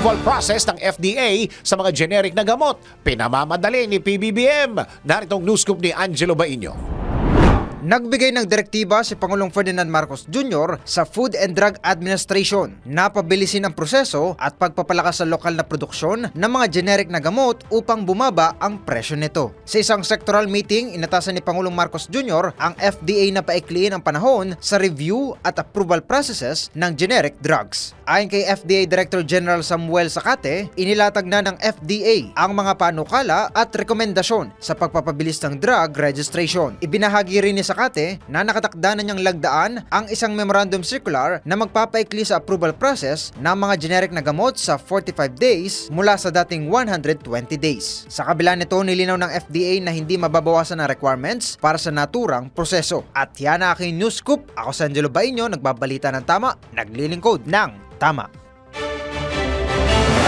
approval process ng FDA sa mga generic na gamot. Pinamamadali ni PBBM. Naritong news scoop ni Angelo Baino. Nagbigay ng direktiba si Pangulong Ferdinand Marcos Jr. sa Food and Drug Administration na pabilisin ang proseso at pagpapalakas sa lokal na produksyon ng mga generic na gamot upang bumaba ang presyo nito. Sa isang sectoral meeting, inatasan ni Pangulong Marcos Jr. ang FDA na paikliin ang panahon sa review at approval processes ng generic drugs. Ayon kay FDA Director General Samuel Sakate, inilatag na ng FDA ang mga panukala at rekomendasyon sa pagpapabilis ng drug registration. Ibinahagi rin ni Sakate na nakatakda na niyang lagdaan ang isang memorandum circular na magpapaikli sa approval process ng mga generic na gamot sa 45 days mula sa dating 120 days. Sa kabila nito, nilinaw ng FDA na hindi mababawasan ang requirements para sa naturang proseso. At yan ang aking news scoop. Ako si Angelo Baino, nagbabalita ng tama, naglilingkod ng tama.